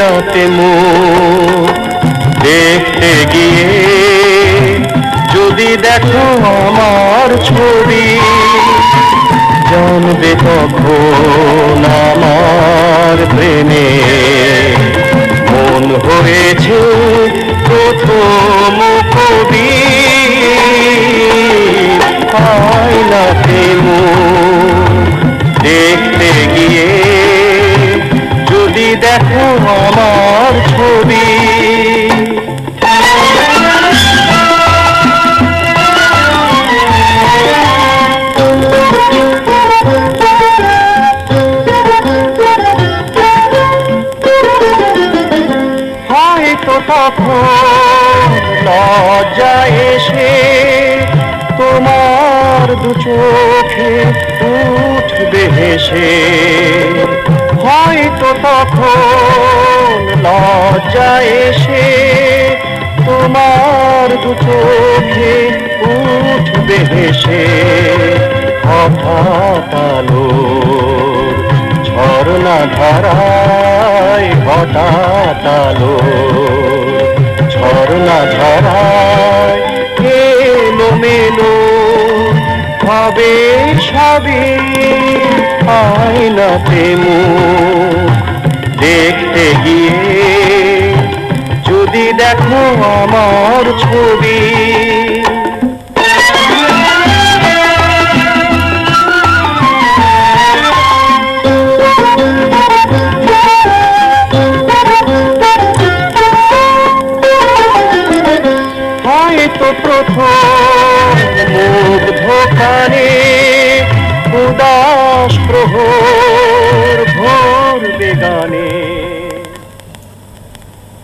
না তেমু দেখতে গিয়ে যদি দেখো আমার ছবি, জানবে তখন আমার প্রেমে। মন হয়েছে প্রথম কবি আয়নাতে মুখ দেখতে দেখো আমার ছবি। হয়তো তখন লজ্জা এসে তোমার দু চোখে উঠবে হেসে। তখন লজ্জা এসে তোমার দু চোখে উঠবে হেসে? হঠাৎ আলোর ঝর্ণা ধারায় হঠাৎ আলো ঝর্ণা ধারায় এলো মেলো হবে সবে আয়নাতে মুখ দেখতে গিয়ে যদি দেখো আমার ছবি। হয়তো প্রথম মুগ্ধ কানে উদাস প্রহর।